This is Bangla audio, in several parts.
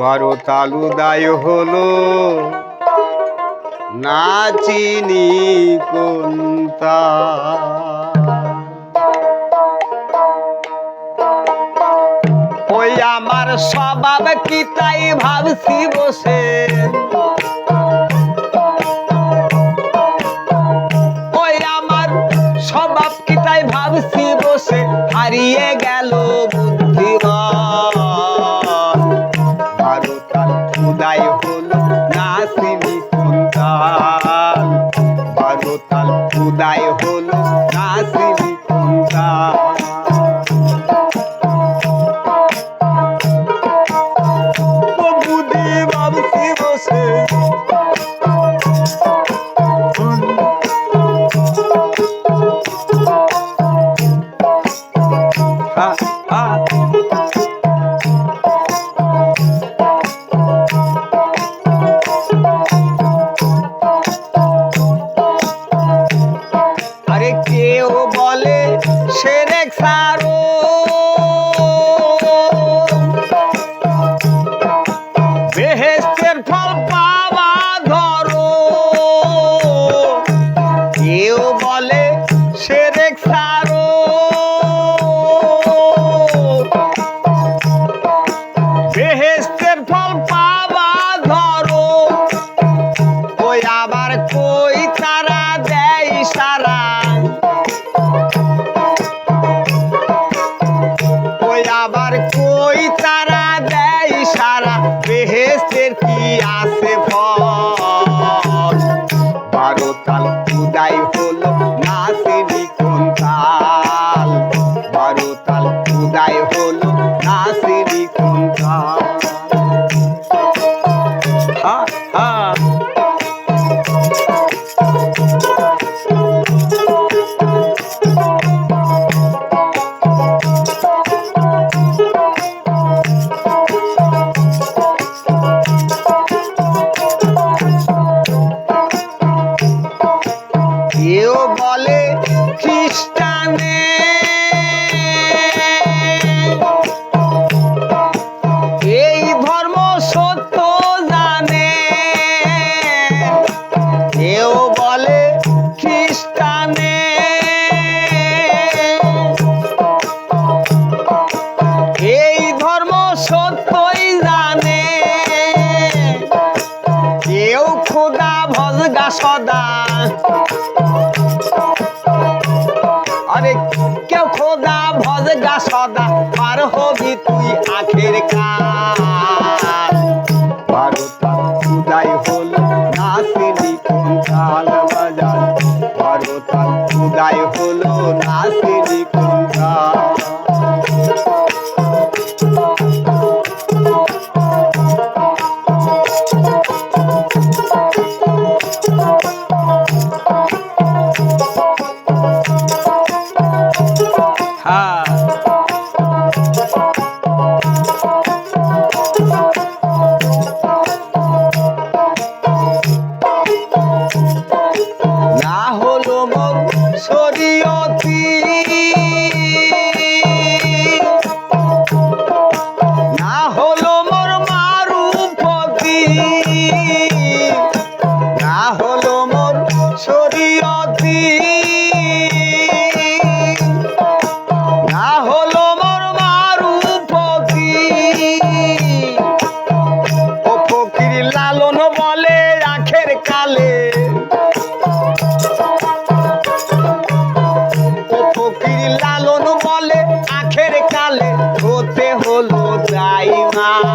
বারো তালু দায় হলো। নাচিনি কোনতা ওই আমার স্বভাব কি তাই ভাবছি বসে। হলো নাসিনি fire. আছে ফল বারো তাল উদাই হলো নাসিনি কোন তাল। বারো তাল উদাই হলো সদা। আরে কেউ খোদা, ভজগা সদা, পার হবি তুই আখের কাল। বারোটা উদয় হলো নাসিনি কাল বাজার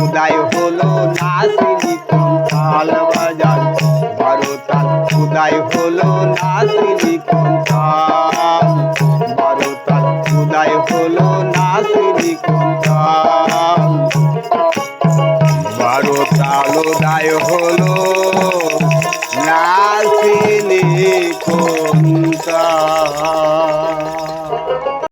উদয় হলো নাসিনী কঙ্কাল বাজার ভারতাল উদয় হলো নাসিনী কঙ্কাল ভারতাল উদয় হলো নাসিনী কঙ্কাল ভারতাল উদয় হলো নাসিনী কঙ্কাল